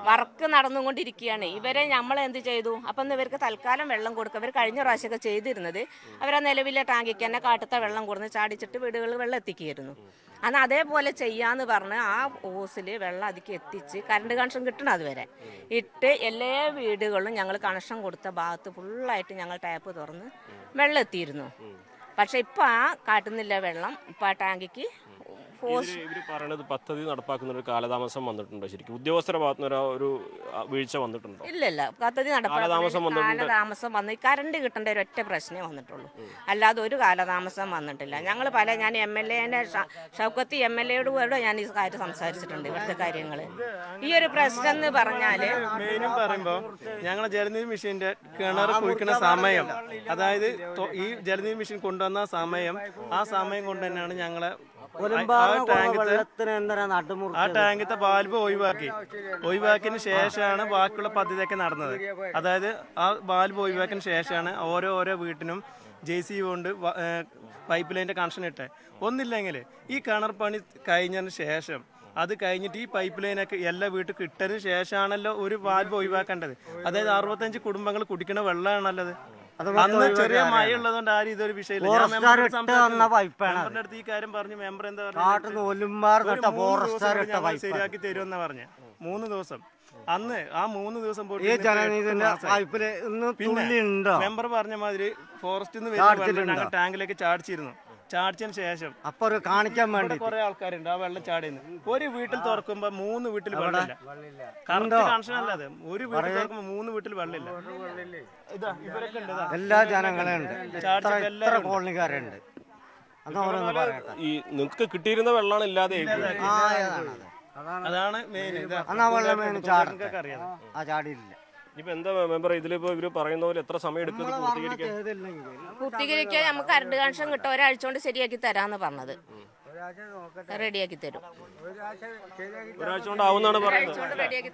Speaker 13: വർക്ക് നടന്നുകൊണ്ടിരിക്കുകയാണ്. ഇവരെ നമ്മൾ എന്ത് ചെയ്തു? അപ്പം ഇവർക്ക് തൽക്കാലം വെള്ളം കൊടുക്കുക ഇവർ കഴിഞ്ഞ പ്രാവശ്യമൊക്കെ ചെയ്തിരുന്നത്. അവരെ നിലവിലെ ടാങ്കിക്ക് തന്നെ കാട്ടത്തെ വെള്ളം കൊടുന്ന് ചാടിച്ചിട്ട് വീടുകളിൽ വെള്ളം എത്തിക്കുകയായിരുന്നു. അന്ന് അതേപോലെ ചെയ്യാന്ന് പറഞ്ഞ് ആ ഓസിൽ വെള്ളം അതിക്ക് എത്തിച്ച് കറണ്ട് കണക്ഷൻ കിട്ടണം അതുവരെ. ഇട്ട് എല്ലാ വീടുകളിലും ഞങ്ങൾ കണക്ഷൻ കൊടുത്ത ഭാഗത്ത് ഫുള്ളായിട്ട് ഞങ്ങൾ ടാപ്പ് തുറന്ന് വെള്ളം എത്തിയിരുന്നു പക്ഷെ ഇപ്പം ആ കാട്ടുന്നില്ല വെള്ളം ഇപ്പം ആ ടാങ്കിക്ക് ഫോഴ്സ്
Speaker 1: ഇവർ പറയണത് പദ്ധതി നടപ്പാക്കുന്ന ഒരു കാലതാമസം വന്നിട്ടുണ്ടോ ശരിക്കും? ഉദ്യോഗസ്ഥരുടെ ഭാഗത്തുനിന്ന് ഒരു- വീഴ്ച വന്നിട്ടുണ്ടോ?
Speaker 13: ഇല്ല ഇല്ല പദ്ധതി
Speaker 1: കാലതാമസം
Speaker 13: നടപ്പാക്കാൻ
Speaker 1: വന്നിട്ടുണ്ട്.
Speaker 13: കാലതാമസം വന്ന് കറണ്ട് കിട്ടേണ്ട ഒരു ഒറ്റ പ്രശ്നമേ വന്നിട്ടുള്ളൂ. അല്ലാതെ ഒരു കാലതാമസം വന്നിട്ടില്ല. ഞങ്ങൾ പല ഞാൻ എം എൽ എന്റെ ഷൗക്കത്തി എം എൽ എയോട് കൂടെ ഞാൻ ഈ കാര്യം സംസാരിച്ചിട്ടുണ്ട് ഇവിടുത്തെ കാര്യങ്ങൾ ഈ ഒരു പ്രശ്നം എന്ന് പറഞ്ഞാൽ
Speaker 2: മെയിനും പറയുമ്പോൾ ഞങ്ങളെ ജലനിധി മെഷീന്റെ കിണർ കുഴിക്കുന്ന സമയം അതായത് ഈ ജലനിധി മെഷീൻ കൊണ്ടുവന്ന സമയം ആ സമയം കൊണ്ട് തന്നെയാണ് ഞങ്ങളെ ആ ടാങ്കിത്തെ ബാൽബ് ഒഴിവാക്കി. ഒഴിവാക്കിയതിന് ശേഷമാണ് ബാക്കിയുള്ള പദ്ധതിയൊക്കെ നടന്നത്. അതായത് ആ ബാൽബ് ഒഴിവാക്കിയതിന് ശേഷമാണ് ഓരോ ഓരോ വീട്ടിനും ജെ സി കൊണ്ട് പൈപ്പ് ലൈന്റെ കണക്ഷൻ ഇട്ടേ. ഒന്നില്ലെങ്കിൽ ഈ കിണർ പണി കഴിഞ്ഞതിന് ശേഷം അത് കഴിഞ്ഞിട്ട് ഈ പൈപ്പ് ലൈനൊക്കെ എല്ലാ വീട്ടിൽ കിട്ടതിന് ശേഷമാണല്ലോ ഒരു വാൽവ് ഒഴിവാക്കേണ്ടത്. അതായത് അറുപത്തഞ്ച് കുടുംബങ്ങൾ കുടിക്കുന്ന വെള്ളമാണല്ലത് അന്ന് ചെറിയ മഴ ഉള്ളതുകൊണ്ട് ആരും ഇതൊരു വിഷയമില്ല.
Speaker 11: പൈപ്പാണ്.
Speaker 2: അടുത്ത് ഈ കാര്യം പറഞ്ഞു മെമ്പർ എന്താ
Speaker 11: പൈപ്പാണ്.
Speaker 2: ശരിയാക്കി തരുമെന്നാ പറഞ്ഞ. മൂന്ന് ദിവസം. അന്ന് ആ മൂന്ന് ദിവസം പോയിട്ട് മെമ്പർ പറഞ്ഞ മാതിരി ഫോറസ്റ്റിൽ നിന്ന്? ടാങ്കിലേക്ക് ചാടിച്ചിരുന്നു. ചാടിച്ചതിന് ശേഷം
Speaker 11: അപ്പൊ ഒരു കാണിക്കാൻ വേണ്ടി
Speaker 2: കുറെ ആൾക്കാരുണ്ട് ആ വെള്ളം ചാടിയെന്ന് ഒരു വീട്ടിൽ തുറക്കുമ്പോ മൂന്ന് വീട്ടിൽ വെള്ളമില്ല? കണക്ഷൻ അല്ലാതെ ഒരു വീട്ടിൽ. തുറക്കുമ്പോ മൂന്ന് വീട്ടിൽ വെള്ളമില്ല. ഇതാ ഇവരൊക്കെ ഉണ്ട് ഇതാ.
Speaker 11: എല്ലാ ജനങ്ങളും ഉണ്ട്. ഇത്ര
Speaker 2: ചാടിച്ചിട്ട്
Speaker 11: ഇത്ര
Speaker 2: ഉണ്ട്.
Speaker 11: കോളനിക്കാരുണ്ട്?
Speaker 1: ഈ നിങ്ങൾക്ക് കിട്ടിയിരുന്ന വെള്ളമാണ് ഇല്ലാതെ
Speaker 2: അതാണ് മെയിൻ അറിയാം
Speaker 11: ആ ചാടിയില്ല.
Speaker 1: ഇനിയിപ്പോ എന്താ മെമ്പർ ഇതിലിപ്പോ ഇവർ പറയുന്ന പോലെ എത്ര സമയം എടുക്കും ഇത് പൂർത്തീകരിക്കാൻ?
Speaker 13: പൂർത്തീകരിക്കാൻ നമുക്ക് കറണ്ട് കണക്ഷൻ കിട്ടും. ഒരാഴ്ച കൊണ്ട് ശരിയാക്കി തരാന്ന് പറഞ്ഞത്. റെഡിയാക്കി തരും.
Speaker 1: ഒരാഴ്ച കൊണ്ട് ആവുന്നാണ് പറയുന്നത്
Speaker 13: റെഡിയാക്കി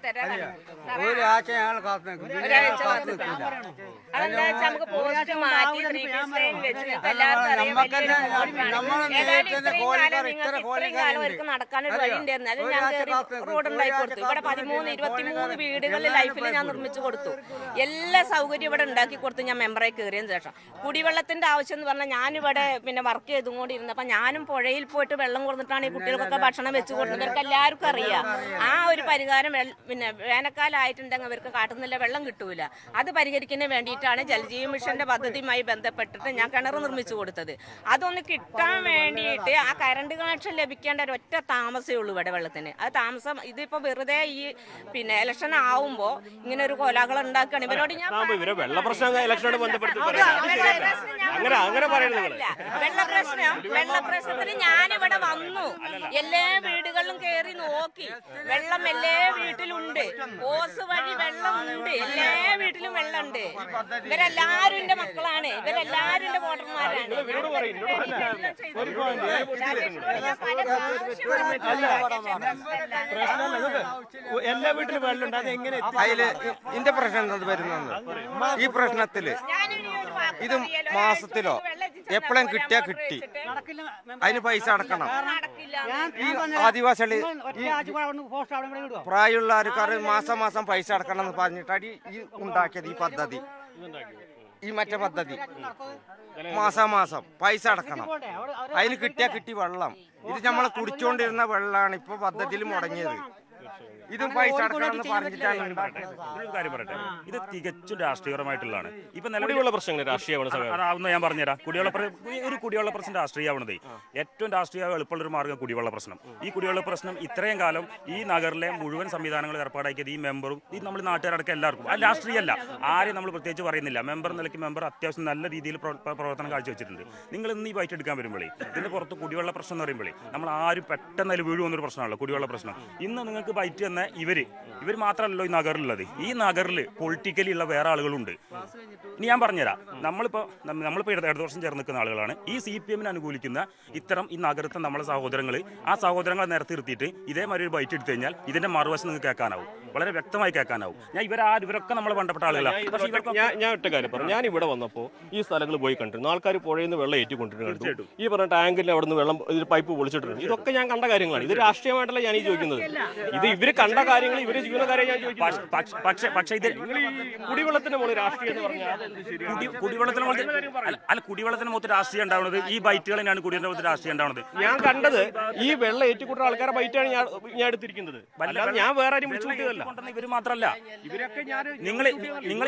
Speaker 4: ഒരാഴ്ച ഞങ്ങൾ കാത്തു നിൽക്കും
Speaker 13: ഒരാഴ്ച
Speaker 4: കാത്തു നിൽക്കില്ല
Speaker 13: അതെന്താ വെച്ചാൽ നമുക്ക് പോസ്റ്റ് മാറ്റി എല്ലാവർക്കും നടക്കാനൊരു വഴിയുണ്ട് എന്നാലും ഞാൻ. റോഡ് ഉണ്ടാക്കി കൊടുത്തു. ഇവിടെ പതിമൂന്ന്. ഇരുപത്തിമൂന്ന് വീടുകളിൽ ലൈഫിൽ ഞാൻ നിർമ്മിച്ചു കൊടുത്തു. എല്ലാ സൗകര്യം ഇവിടെ ഉണ്ടാക്കി കൊടുത്തു ഞാൻ മെമ്പറെ കയറിയതിന് ശേഷം. കുടിവെള്ളത്തിന്റെ ആവശ്യം എന്ന് പറഞ്ഞാൽ ഞാനിവിടെ പിന്നെ വർക്ക് ചെയ്തും കൂടി ഇരുന്നപ്പോൾ ഞാനും പുഴയിൽ പോയിട്ട് വെള്ളം കൊടുത്തിട്ടാണ് ഈ കുട്ടികൾക്കൊക്കെ ഭക്ഷണം വെച്ച് കൊടുക്കുന്നത്. ഇവർക്ക് എല്ലാവർക്കും അറിയാം. ആ ഒരു പരിഹാരം പിന്നെ വേനൽക്കാലമായിട്ടുണ്ടെങ്കിൽ അവർക്ക് കാട്ടുന്നില്ല വെള്ളം കിട്ടൂല. അത് പരിഹരിക്കുന്നതിന് വേണ്ടിയിട്ടാണ് ജലജീവി മിഷന്റെ പദ്ധതിയുമായി ബന്ധപ്പെട്ടിട്ട് ഞാൻ കിണർ നിർമ്മിച്ചു കൊടുത്തത്. അതൊന്ന് കിട്ടാൻ വേണ്ടിയിട്ട് ആ കറണ്ട് കണക്ഷൻ ലഭിക്കേണ്ട ഒരു ഒറ്റ താമസമേ ഉള്ളൂ ഇവിടെ വെള്ളത്തിന്. അത് താമസം ഇതിപ്പോ വെറുതെ ഈ പിന്നെ ഇലക്ഷൻ ആവുമ്പോ ഇങ്ങനെ ഒരു കോലാഹലം ഉണ്ടാക്കുകയാണ്. ഇവരോട് ഞാൻ
Speaker 1: വെള്ളപ്രശ്നം ഇവരെ വെള്ള പ്രശ്നം ഇലക്ഷനോട് ബന്ധപ്പെടുത്തി പറയാം അങ്ങനെ അങ്ങനെ പറയരുത് നിങ്ങൾ.
Speaker 13: വെള്ള പ്രശ്നം വെള്ള പ്രശ്നത്തിന് ഞാനിവിടെ വന്നു. എല്ലാ വീടുകളിലും കയറി നോക്കി. വെള്ളം എല്ലാ വീട്ടിലുണ്ട്. ഓസ് വഴി വെള്ളം ഉണ്ട് എല്ലാ വീട്ടിലും വെള്ളമുണ്ട്. ഇവരെല്ലാരും എന്റെ മക്കളാണ്. ഇവരെല്ലാരും എന്റെ വോട്ടർമാരാണ്.
Speaker 2: എല്ലാ വീട്ടിലും വെള്ളമുണ്ട്. അത് എങ്ങനെ?
Speaker 6: അതിൽ ഇന്റെ പ്രശ്നം എന്താ വരുന്നത് ഈ പ്രശ്നത്തിൽ ഇത് മാസത്തിലോ? എപ്പോഴും കിട്ടിയാ കിട്ടി. അതിന് പൈസ അടക്കണം. ഈ ആദിവാസികൾ ഈ പ്രായമുള്ള ആൾക്കാർ മാസം മാസം പൈസ അടക്കണം എന്ന് പറഞ്ഞിട്ടാണ് ഈ ഉണ്ടാക്കിയത് ഈ പദ്ധതി. ഈ മറ്റേ പദ്ധതി. മാസം മാസം പൈസ അടക്കണം. അതിന് കിട്ടിയാ കിട്ടി വെള്ളം. ഇത് നമ്മൾ കുടിച്ചുകൊണ്ടിരുന്ന വെള്ളമാണ് ഇപ്പൊ പദ്ധതിയിൽ മുടങ്ങിയത്. ഇതും പൈസ അടക്കണമെന്ന് പറഞ്ഞിട്ടാണ് ഉണ്ടാക്കിയത്
Speaker 14: ഒരു കാര്യം പറയട്ടെ. ഇത് തികച്ചും രാഷ്ട്രീയപരമായിട്ടുള്ളതാണ്. ഇപ്പൊ നിലവിലുള്ള
Speaker 1: കുടിവെള്ള പ്രശ്നങ്ങൾ രാഷ്ട്രീയമാണ്
Speaker 14: അതാവുന്ന ഞാൻ പറഞ്ഞുതരാം. കുടിവെള്ള പ്ര- ഒരു കുടിവെള്ള പ്രശ്നം രാഷ്ട്രീയമാവണത്. ഏറ്റവും രാഷ്ട്രീയ എളുപ്പമുള്ള ഒരു മാർഗം കുടിവെള്ള പ്രശ്നം. ഈ കുടിവെള്ള പ്രശ്നം ഇത്രയും കാലം ഈ നഗറിലെ മുഴുവൻ സംവിധാനങ്ങൾ ഏർപ്പാടാക്കിയത് ഈ മെമ്പറും ഈ നമ്മൾ നാട്ടുകാരടക്കം എല്ലാവർക്കും. അത് രാഷ്ട്രീയമല്ല. ആരെയും നമ്മൾ പ്രത്യേകിച്ച് പറയുന്നില്ല. മെമ്പർ നിലയ്ക്ക് മെമ്പർ അത്യാവശ്യം നല്ല രീതിയിൽ പ്രവ- പ്ര- പ്രവർത്തനം കാഴ്ചവെച്ചിട്ടുണ്ട്. നിങ്ങൾ ഇന്ന് ഈ ബൈറ്റ് എടുക്കാൻ വരുമ്പോഴേ ഇതിന്റെ പുറത്ത് കുടിവെള്ള പ്രശ്നം എന്ന് പറയുമ്പോഴേ നമ്മൾ ആരും പെട്ടെന്ന് അതിൽ വീഴുമെന്നൊരു പ്രശ്നമാണല്ലോ കുടിവെള്ള പ്രശ്നം. ഇന്ന് നിങ്ങൾക്ക് ബൈറ്റ് തന്ന ഇവർ ഇവർ മാത്രമല്ലല്ലോ ഈ നഗറിലുള്ളത്. ഈ നഗറിൽ പൊളിറ്റിക്കലി ഉള്ള വേറെ ആളുകളുണ്ട്. ഇനി ഞാൻ പറഞ്ഞുതരാം. നമ്മളിപ്പോൾ നമ്മളിപ്പോൾ ഇടത് ഇടതുവർഷം ചേർന്ന് നിൽക്കുന്ന ആളുകളാണ്. ഈ സി പി എമ്മിനെ അനുകൂലിക്കുന്ന ഇത്തരം ഈ നഗരത്തെ നമ്മളെ സഹോദരങ്ങൾ ആ സഹോദരങ്ങളെ നേരത്തെ നിർത്തിയിട്ട് ഇതേമാതിരി ഒരു ബൈറ്റ് എടുത്തു കഴിഞ്ഞാൽ ഇതിന്റെ മറുവശം നിങ്ങൾക്ക് കേൾക്കാനാവും. വളരെ വ്യക്തമായി കേൾക്കാനാവും. ഞാൻ ഇവരാ ഇവരൊക്കെ നമ്മളെ ബന്ധപ്പെട്ട ആളുകളാണ്
Speaker 1: ഞാൻ ഒറ്റ കാര്യം പറഞ്ഞു. ഞാൻ ഇവിടെ വന്നപ്പോൾ ഈ സ്ഥലങ്ങൾ പോയി കണ്ടിരുന്നു. ആൾക്കാർ പുഴയിൽ നിന്ന് വെള്ളം ഏറ്റുകൊണ്ടിരുന്നു ഈ പറഞ്ഞ ടാങ്കിൽ അവിടെ നിന്ന് വെള്ളം ഇതിൽ പൈപ്പ് പൊളിച്ചിട്ടുണ്ട് ഇതൊക്കെ ഞാൻ കണ്ട കാര്യങ്ങളാണ്. ഇത് രാഷ്ട്രീയമായിട്ടല്ല ഞാൻ ഈ ചോദിക്കുന്നത്. ഇത് ഇവർ കണ്ട കാര്യങ്ങൾ ഇവർ ജീവനക്കാരെ ഞാൻ
Speaker 14: പക്ഷ- പക്ഷ- ഇത്
Speaker 1: കുടിവെള്ളത്തിന് മുകളിൽ രാഷ്ട്രീയം എന്ന് പറഞ്ഞാൽ
Speaker 14: കുടിവെള്ളത്തിന് മുകളിൽ അല്ല, കുടിവെള്ളത്തിന് മൊത്തം രാഷ്ട്രീയം ഉണ്ടാവുന്നത് ഈ ബൈറ്റുകൾ തന്നെയാണ് കുടിവെള്ളത്തിന് മൊത്തം രാഷ്ട്രീയം ഉണ്ടാവുന്നത്
Speaker 1: ഞാൻ കണ്ടത് ഈ വെള്ളം ഏറ്റുകൂട്ടുന്ന ആൾക്കാരെ ബൈറ്റാണ് ഞാൻ ഞാൻ എടുത്തിരിക്കുന്നത്. അല്ലാതെ ഞാൻ വേറെ ആരും വിളിച്ചു കൂട്ടിയതല്ല
Speaker 14: ഇവർ മാത്രമല്ല.
Speaker 1: ഇവരൊക്കെ ഞാൻ
Speaker 14: നിങ്ങൾ നിങ്ങൾ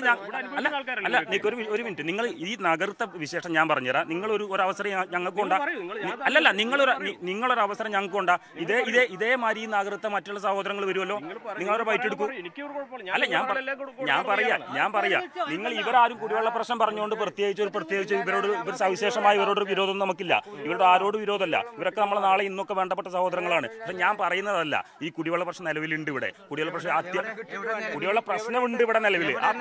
Speaker 14: അല്ല അല്ല ഒരു ഒരു മിനിറ്റ്. നിങ്ങൾ ഈ നഗരത്തെ വിശേഷം ഞാൻ പറഞ്ഞുതരാം. നിങ്ങൾ ഒരു ഒരു അവസരം ഞങ്ങൾക്ക് കൊണ്ടാ അല്ലല്ല നിങ്ങളൊരു നിങ്ങളൊരു അവസരം ഞങ്ങൾക്ക് കൊണ്ടാ ഇതേ ഇതേ ഇതേമാതിരി ഈ നഗരത്തെ മറ്റുള്ള സഹോദരങ്ങൾ വരുമല്ലോ. നിങ്ങൾ അവരെ ബൈറ്റ് എടുക്കും.
Speaker 1: എനിക്ക് ഒരു കുഴപ്പമില്ല.
Speaker 14: അല്ല ഞാൻ ഞാൻ പറയാ ഞാൻ പറയാ. നിങ്ങൾ ഇവരാരും കുടിവെള്ള പ്രശ്നം പറഞ്ഞുകൊണ്ട് പ്രത്യേകിച്ച് ഒരു പ്രത്യേകിച്ച് ഇവരോട് ഇവർ സവിശേഷമായ ഇവരോട് വിരോധം നമുക്കില്ല. ഇവരുടെ ആരോട് വിരോധമല്ല. ഇവരൊക്കെ നമ്മൾ നാളെ ഇന്നൊക്കെ വേണ്ടപ്പെട്ട സഹോദരങ്ങളാണ്. പക്ഷെ ഞാൻ പറയുന്നതല്ല ഈ കുടിവെള്ള പ്രശ്നം നിലവിലുണ്ട് ഇവിടെ. കുടിവെള്ള പ്രശ്നം അത്യ കുടിവെള്ള പ്രശ്നമുണ്ട് ഇവിടെ നിലവിൽ ആ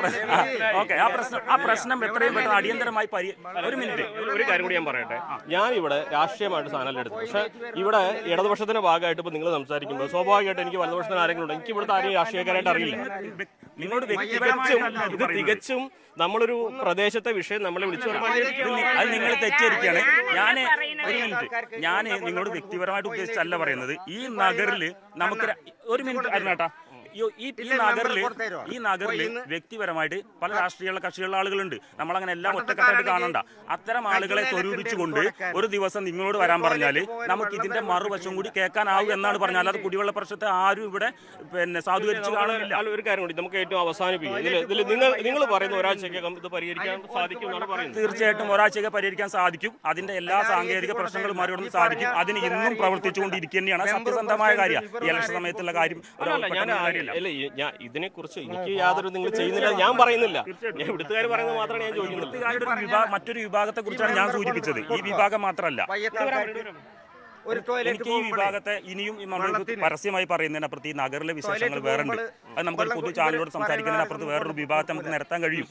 Speaker 14: ഓക്കെ ആ പ്രശ്നം ആ പ്രശ്നം എത്രയും പെട്ടെന്ന് അടിയന്തരമായി പരി ഒരു മിനിറ്റ്.
Speaker 1: ഒരു കാര്യം കൂടി ഞാൻ പറയട്ടെ. ഞാൻ ഇവിടെ രാഷ്ട്രീയമായിട്ട് സാധനം എടുത്തു. പക്ഷേ ഇവിടെ ഇടതുപക്ഷത്തിന്റെ ഭാഗമായിട്ട് ഇപ്പൊ നിങ്ങൾ സംസാരിക്കുമ്പോൾ സ്വാഭാവികമായിട്ട് എനിക്ക് വലതുപക്ഷത്തിന് ആരെങ്കിലും ഉണ്ട് എനിക്ക് ഇവിടുത്തെ ആരെയും രാഷ്ട്രീയക്കാരായിട്ട് അറിയില്ല.
Speaker 14: നിങ്ങളോട്
Speaker 1: തികച്ചും ഇത് തികച്ചും നമ്മളൊരു പ്രദേശത്തെ വിഷയം നമ്മളെ വിളിച്ചു
Speaker 14: അത് നിങ്ങൾ തെറ്റിദ്ധരിക്കുകയാണ്. ഞാൻ ഒരു മിനിറ്റ്. ഞാൻ നിങ്ങളോട് വ്യക്തിപരമായിട്ട് ഉദ്ദേശിച്ചല്ല പറയുന്നത്. ഈ നഗറിൽ നമുക്ക് ഒരു മിനിറ്റ് അരുണേട്ടാ. ഈ ഈ ഈ നഗറിൽ ഈ നഗറിൽ വ്യക്തിപരമായിട്ട് പല രാഷ്ട്രീയ കക്ഷികളുടെ ആളുകളുണ്ട്. നമ്മളങ്ങനെ എല്ലാം ഒറ്റക്കെട്ടായിട്ട് കാണണ്ട. അത്തരം ആളുകളെ സ്വരൂപിച്ചുകൊണ്ട് ഒരു ദിവസം നിങ്ങളോട് വരാൻ പറഞ്ഞാൽ നമുക്ക് ഇതിന്റെ മറുവശം കൂടി കേൾക്കാനാവും എന്നാണ് പറഞ്ഞാൽ അല്ലാതെ കുടിവെള്ള പ്രശ്നത്തെ ആരും ഇവിടെ പിന്നെ സാധൂകരിച്ച് കാണുന്നില്ല.
Speaker 1: ഒരു കാര്യം കൂടി നമുക്ക് ഏറ്റവും അവസാനിപ്പിക്കും. ഇതിൽ നിങ്ങൾ നിങ്ങൾ പറയുന്ന ഒരാഴ്ചക്കകം ഇത് പരിഹരിക്കാൻ സാധിക്കും എന്നാണ് പറയുന്നത്.
Speaker 14: തീർച്ചയായിട്ടും ഒരാഴ്ചയൊക്കെ പരിഹരിക്കാൻ സാധിക്കും. അതിന്റെ എല്ലാ സാങ്കേതിക പ്രശ്നങ്ങളും മറികടന്ന് സാധിക്കും. അതിന് ഇന്നും പ്രവർത്തിച്ചുകൊണ്ടിരിക്കുന്നതാണ് സത്യസന്ധമായ കാര്യം. ഈ ഇലക്ഷൻ സമയത്തുള്ള കാര്യം.
Speaker 1: അല്ല, ഞാൻ ഇതിനെ കുറിച്ച് എനിക്ക് യാതൊരു നിങ്ങൾ ചെയ്യുന്നില്ല ഞാൻ പറയുന്നില്ല. ഞാൻ ഇവിടുത്തുകാർ പറയുന്നത് മാത്രമാണ് ഞാൻ ചോദിക്കുന്നത്.
Speaker 14: മറ്റൊരു വിഭാഗത്തെ കുറിച്ചാണ് ഞാൻ സൂചിപ്പിച്ചത്. ഈ വിഭാഗം മാത്രമല്ല.
Speaker 6: ഒരു ടോയ്ലറ്റ്
Speaker 14: എനിക്ക് ഈ വിഭാഗത്തെ ഇനിയും പരസ്യമായി പറയുന്നതിനപ്പുറത്ത് ഈ നഗറിലെ വിശേഷങ്ങൾ വേറെ ഉണ്ട്. അത് നമുക്കൊരു പൊതു ചാനലോട് സംസാരിക്കുന്നതിനപ്പുറത്ത് വേറൊരു വിഭാഗത്തെ നമുക്ക് നിരത്താൻ കഴിയും.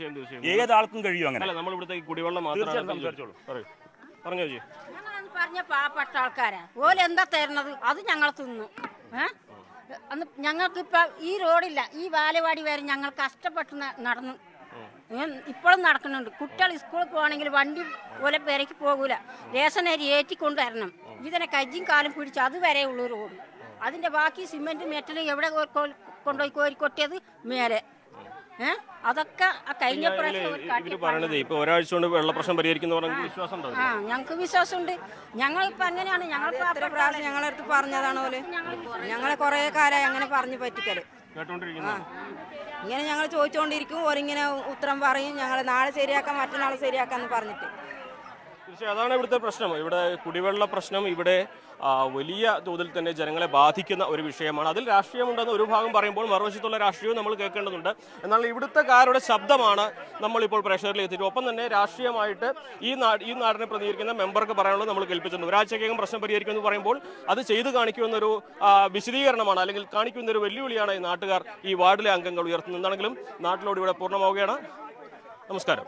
Speaker 14: ഏതാൾക്കും കഴിയും അങ്ങനെ.
Speaker 1: അല്ല നമ്മൾ ഇവിടുത്തെ ഈ കുടിവെള്ളം
Speaker 14: തീർച്ചയായും സംസാരിച്ചോളൂ.
Speaker 1: പറഞ്ഞോ
Speaker 8: പാവപ്പെട്ട ആൾക്കാരാ. ഓലെന്താ തരണത്? തരുന്നത് അത് ഞങ്ങൾ തിന്നു. ഏ? അന്ന് ഞങ്ങൾക്കിപ്പോൾ ഈ റോഡില്ല ഈ ബാലവാടി വരെ ഞങ്ങൾ കഷ്ടപ്പെട്ട് നടന്നു. ഇപ്പോഴും നടക്കുന്നുണ്ട്. കുട്ടികൾ സ്കൂളിൽ പോകണമെങ്കിൽ വണ്ടി പോലെ പേരയ്ക്ക് പോകൂല. റേഷൻ അരി ഏറ്റിക്കൊണ്ട് വരണം. ഇതിനെ കജ്ജിയും കാലും പിടിച്ച് അതുവരെ ഉള്ളൂ റോഡ്. അതിന്റെ ബാക്കി സിമെന്റ് മെറ്റലും എവിടെ കൊണ്ടുപോയി കോരി കൊട്ടിയത് മേലെ. അതൊക്കെ ആ കഴിഞ്ഞ പ്രാവശ്യം
Speaker 1: ഇപ്പൊ ഒരാഴ്ച കൊണ്ട് വെള്ള പ്രശ്നം പരിഹരിക്കുന്ന വിശ്വാസം ഉണ്ടോ
Speaker 8: ആ ഞങ്ങൾക്ക് വിശ്വാസമുണ്ട്. ഞങ്ങൾ ഇപ്പൊ അങ്ങനെയാണ് ഞങ്ങൾ
Speaker 9: എത്ര പ്രാവശ്യം ഞങ്ങളെ അടുത്ത് പറഞ്ഞതാണ് ഞങ്ങളെ കുറേ കാലമായി അങ്ങനെ പറഞ്ഞു
Speaker 1: പറ്റിക്കൽ.
Speaker 9: ഇങ്ങനെ ഞങ്ങൾ ചോദിച്ചുകൊണ്ടിരിക്കും ഓരിങ്ങനെ ഉത്തരം പറയും ഞങ്ങൾ നാളെ ശരിയാക്കാം മറ്റന്നാൾ ശരിയാക്കാന്ന് പറഞ്ഞിട്ട്.
Speaker 1: തീർച്ചയായും അതാണ് ഇവിടുത്തെ പ്രശ്നം. ഇവിടെ കുടിവെള്ള പ്രശ്നം ഇവിടെ വലിയ തോതിൽ തന്നെ ജനങ്ങളെ ബാധിക്കുന്ന ഒരു വിഷയമാണ്. അതിൽ രാഷ്ട്രീയമുണ്ടെന്ന് ഒരു ഭാഗം പറയുമ്പോൾ മറുവശത്തുള്ള രാഷ്ട്രീയവും നമ്മൾ കേൾക്കേണ്ടതുണ്ട്. എന്നാൽ ഇവിടുത്തെക്കാരുടെ ശബ്ദമാണ് നമ്മളിപ്പോൾ പ്രഷറിൽ എത്തിയിട്ട്. ഒപ്പം തന്നെ രാഷ്ട്രീയമായിട്ട് ഈ നാട് ഈ നാടിനെ പ്രതികരിക്കുന്ന മെമ്പർക്ക് പറയാനുള്ളത് നമ്മൾ കേൾപ്പിച്ചിട്ടുണ്ട്. ഒരാഴ്ചക്കകം പ്രശ്നം പരിഹരിക്കുമെന്ന് പറയുമ്പോൾ അത് ചെയ്തു കാണിക്കുമെന്നൊരു വിശദീകരണമാണ് അല്ലെങ്കിൽ കാണിക്കുന്ന ഒരു വെല്ലുവിളിയാണ് ഈ നാട്ടുകാർ ഈ വാർഡിലെ അംഗങ്ങൾ ഉയർത്തുന്നത്. എന്താണെങ്കിലും നാട്ടിലോട് ഇവിടെ പൂർണമാവുകയാണ്. നമസ്കാരം.